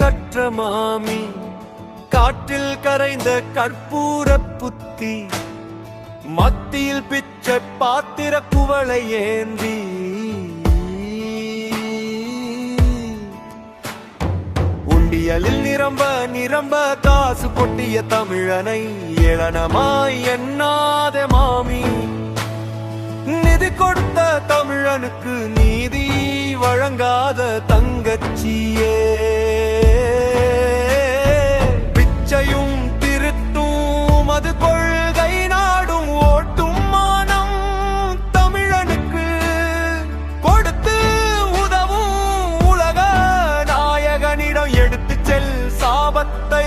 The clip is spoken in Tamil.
கற்ற மாமி காற்றில் கரைந்த கற்பூர புத்தி மத்தியில் பிச்சை பாத்திர குவளை ஏந்தி. உண்டியலில் நிரம்ப நிரம்ப காசு கொட்டிய தமிழனை ஏளனமாய் எண்ணாத மாமி. நிதி கொடுத்த தமிழனுக்கு நீதி வழங்காத தங்கச்சியே. சாபத்தை